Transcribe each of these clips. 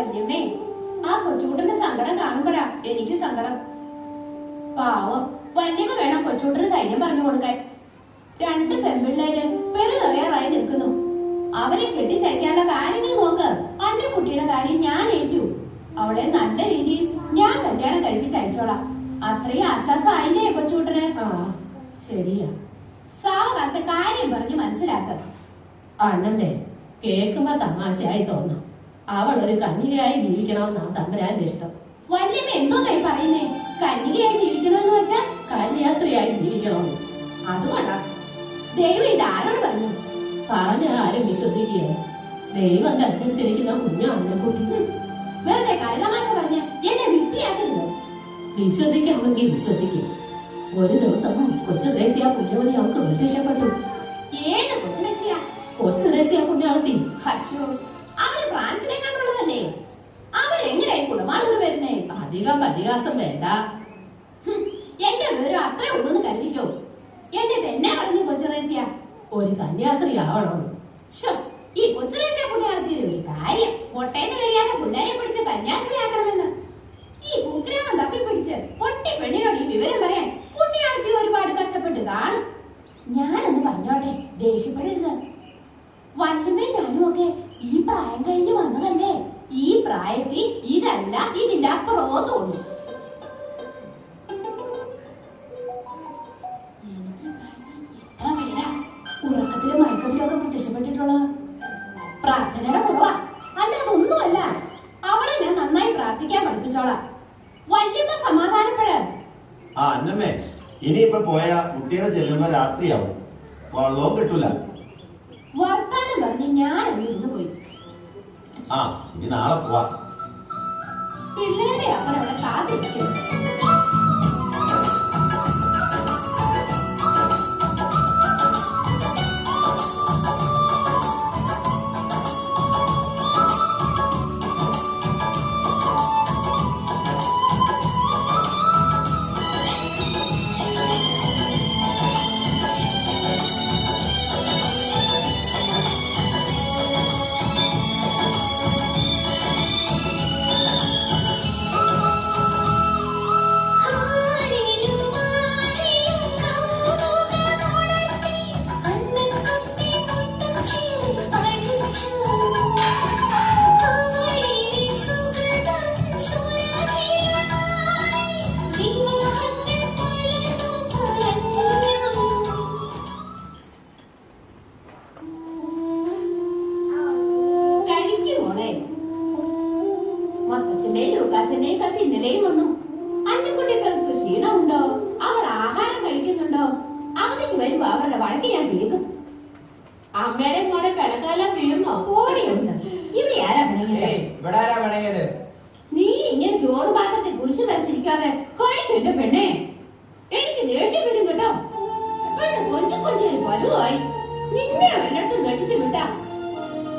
വല്യമ്മേ ആ കൊച്ചുകൂട്ടന്റെ സങ്കടം കാണുമ്പോഴാ എനിക്ക് സങ്കടം. പാവം വല്യമ്മ വേണം കൊച്ചുകൂട്ടന് ധൈര്യം പറഞ്ഞു കൊടുക്കാൻ. രണ്ട് പെൺപിള്ളേര് പെരുതറയാറായി നിൽക്കുന്നു. അവരെ കെട്ടിച്ചയക്കാനുള്ള കാര്യങ്ങൾ നോക്ക്. അന്റെ കുട്ടിയുടെ കാര്യം ഞാൻ ഏറ്റു. അവളെ നല്ല രീതിയിൽ ഞാൻ കല്യാണം കഴിപ്പിച്ച് അയച്ചോളാം. അത്രയും ആശ്വാസമായില്ലേ കൊച്ചുകൂട്ടന്? ആ ശരിയാ. സാവകാശ കാര്യം പറഞ്ഞ് മനസ്സിലാക്ക. അണ്ണമ്മേ കേൾക്കുമ്പോ തമാശയായി തോന്നാം. അവൾ ഒരു കന്യകയായി ജീവിക്കണമെന്നാ തമ്പുരാന്റെ ഇഷ്ടം. വല്യമ്മ എന്തോന്നായി പറയുന്നേ? കന്യകയായി ജീവിക്കണമെന്ന് വെച്ചാൽ കന്യാസ്ത്രീയായി ജീവിക്കണമെന്ന്. അതുകൊണ്ടാ. ദൈവം ഇത് ആരോട് പറഞ്ഞു? പറഞ്ഞ ആരും വിശ്വസിക്കുകയാണ് ദൈവം തെരഞ്ഞെടുത്തിരിക്കുന്ന കുഞ്ഞു അന്നക്കുട്ടി വെറുതെ കളിതമാശ പറഞ്ഞ എന്നെ വിട്ടിയാക്കരുത് വിശ്വസിക്കണമെങ്കിൽ വിശ്വസിക്കും. ഒരു ദിവസം കൊച്ചു ത്രേസ്യ പുണ്യവതി അവർക്ക് പ്രത്യക്ഷപ്പെട്ടു ഏത് കൊച്ചുലക്ഷ്യ കൊച്ചു ത്രേസ്യ പുണ്യാവതി അയ്യോ. ഫ്രാൻസിലെങ്ങാണ്ടുള്ളതല്ലേ അവരെങ്ങനെയായി കുടമാളൂർ വരുന്നേ? അധികം പരിഹാസം വേണ്ട. എന്റെ വിവരം അത്രേ ഉള്ളൂന്ന് കരുതിക്കോ? എന്നിട്ട് എന്നെ പറഞ്ഞു കൊച്ചുറേസ്യ ഒരു കന്യാസ്ത്രീ ശ്ശോ, ഈ കൊച്ചുറേസ്യ പുണ്യാളത്തിയുടെ ഒരു കാര്യം. മുട്ടേന്ന് വരിയാതെ പിള്ളേരെ പിടിച്ച് കന്യാസ്ത്രീയാക്കണമെന്ന് ഈ കുഗ്രാമം തപ്പിപ്പിടിച്ച് ഒട്ടി പെണ്ണിനോട് ഈ വിവരം പറയാൻ പുണ്യാർത്തി ഒരുപാട് കഷ്ടപ്പെട്ട് കാണും. ഞാനൊന്ന് പറഞ്ഞോട്ടെ ദേഷ്യപ്പെടരുത്. വല്ലമേ ഞാനും ഒക്കെ ഈ പ്രായം കഴിഞ്ഞ് വന്നതല്ലേ? ഈ പ്രായത്തിൽ ഇതല്ല ഇതിന്റെ അപ്പുറമോ തോന്നും. ഉറക്കത്തിലും പ്രത്യക്ഷപ്പെട്ടിട്ടുള്ളത്? പ്രാർത്ഥനയുടെ കുറവാ. അല്ലാതെ ഒന്നുമല്ല അവളെ ഞാൻ നന്നായി പ്രാർത്ഥിക്കാൻ പഠിപ്പിച്ചോളാം. വല്യമ്മ സമാധാനപ്പെട്. ആ അന്നമ്മേ ഇനിയിപ്പൊ പോയ കുട്ടികളെ ചെല്ലുമ്പോ രാത്രിയാവും. വള്ളവും കിട്ടൂല. വർത്താനം പറഞ്ഞ് ഞാൻ ആ ഇനി നാളെ പോവാ. പിള്ളേരുടെ അപ്പൻ അവിടെ വരുമ്പോ അവരുടെ വഴക്ക് ഞാൻ തീർക്കും അമ്മയുടെ മോടെ കിടക്കെല്ലാം തീർന്നോ ഓടിയുണ്ട് ഇവിടെ ആരാ പിണങ്ങിയത്? നീ ഇങ്ങനെ ചോറ് പാത്രത്തെ കുറിച്ച് വരച്ചിരിക്കാതെ കഴിക്കട്ടെ പെണ്ണേ. എനിക്ക് ദേഷ്യം വരും കേട്ടോ. പെണ്ണ് കൊഞ്ചു കൊഞ്ചു പരുവായി. നിന്നെ വല്ലത്തും കെട്ടിച്ചു വിട്ടാ.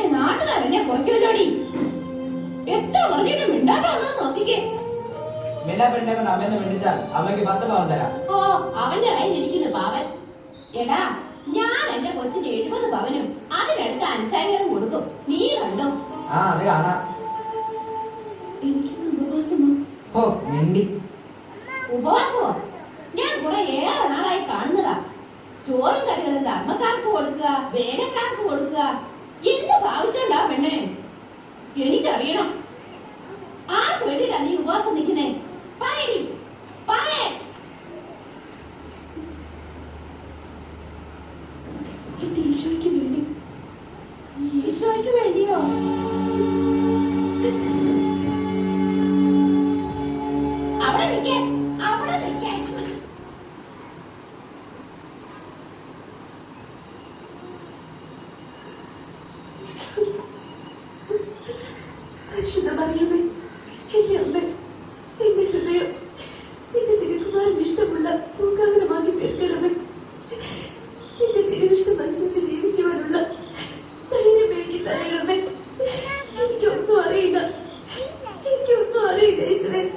ഏ, നാട്ടുകാരെന്നെ കുറയ്ക്കുമല്ലോടി? എത്ര പറഞ്ഞിട്ടും മിണ്ടാതാണോ നോക്കിക്കേ. മിണ്ട പെണ്ണെ അമ്മയെന്ന് വിളിച്ചാൽ അമ്മയ്ക്ക് പത്ത് പവൻ തരാം. ഓ അവന്റെ കയ്യിലിരിക്കുന്നു പാവൻ. എടാ ഞാൻ എന്റെ കൊച്ചിന് എഴുപത് പവനും അതിനടുത്ത് അനുസാരികളും കൊടുക്കും. നീ കണ്ടോ? ആ അത് കാണാം. എനിക്ക് ഉപവാസമോ? ഓ മിണ്ടി. ഉപവാസമോ? ഞാൻ കുറെ ഏറെ നാളായി കാണുന്നതാ. ചോറും കറികളും ധർമ്മക്കാർക്ക് കൊടുക്കുക വേലക്കാർക്ക് കൊടുക്കുക. എന്ത് ഭാവിച്ചോണ്ടാ പെണ്ണെ? എനിക്കറിയണം. ആർക്ക് വേണ്ടിട്ടാ നീ ഉപവാസം നിൽക്കുന്നേ? പറയടി. പറയേ. എന്റെ ഈശോയ്ക്ക് വേണ്ടി kay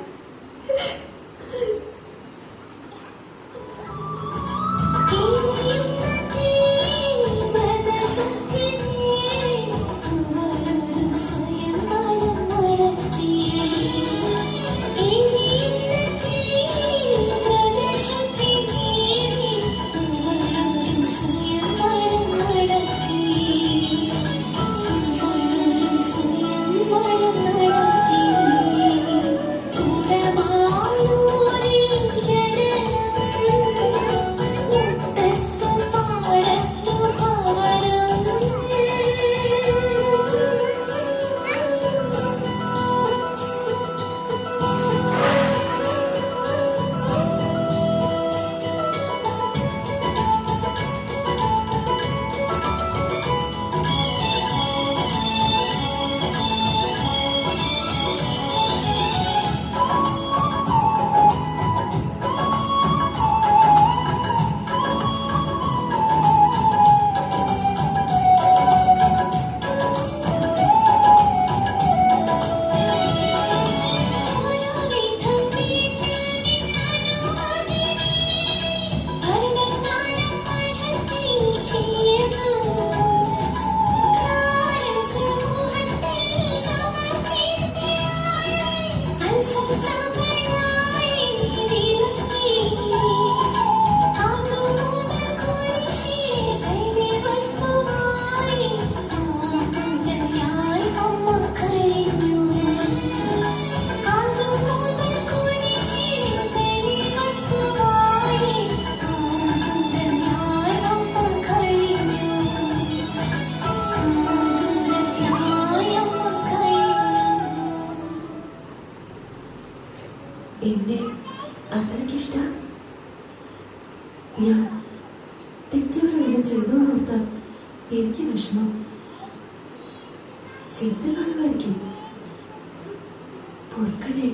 അത്രയ്ക്ക് ഇഷ്ടം ഞാൻ തെറ്റുകളെല്ലാം ചെയ്തു നോർത്താൽ എനിക്ക് വിഷമം. ചീത്ത കാണുമായിരിക്കും പൊറുക്കണേ.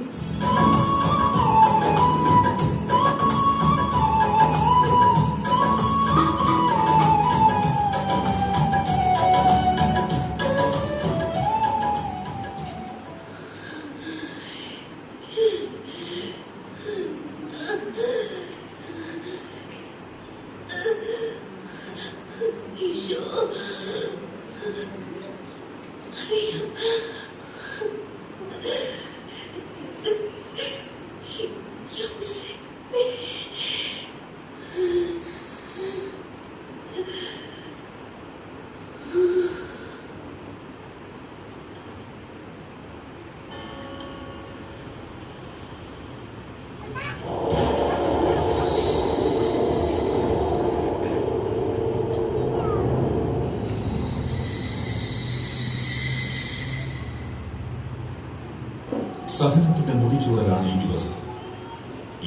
സഹനത്തിന്റെ മുടിചൂടലാണ് ഈ ദിവസം.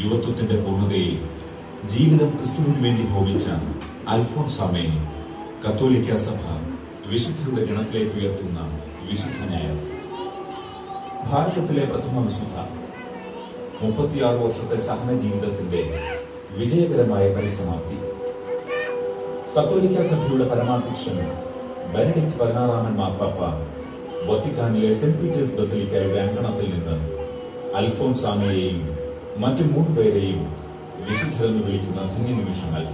യുവത്വത്തിന്റെ പൂർണതയിൽ ജീവിതം ക്രിസ്തുവിന് വേണ്ടി ഹോമിച്ച അൽഫോൺസാമെ കത്തോലിക്ക സഭ വിശുദ്ധരുടെ ഗണത്തിലേക്ക് ഉയർത്തുന്ന വിശുദ്ധനായ ഭാരതത്തിലെ പ്രഥമ വിശുദ്ധ മുപ്പത്തിയാറ് വർഷത്തെ സഹന ജീവിതത്തിന്റെ വിജയകരമായ പരിസമാപ്തി. കത്തോലിക്ക സഭയുടെ പരമാധ്യക്ഷൻ ബെനഡിക്ട് പതിനാറാമൻ മാർപ്പാപ്പ വത്തിക്കാനിലെ സെന്റ് പീറ്റേഴ്സ് ബസലിക്കയുടെ അങ്കണത്തിൽ നിന്ന് അൽഫോൻസാമയെയും മറ്റു മൂന്ന് പേരെയും വിശുദ്ധരെന്ന് വിളിക്കുന്ന ധന്യ നിമിഷങ്ങൾ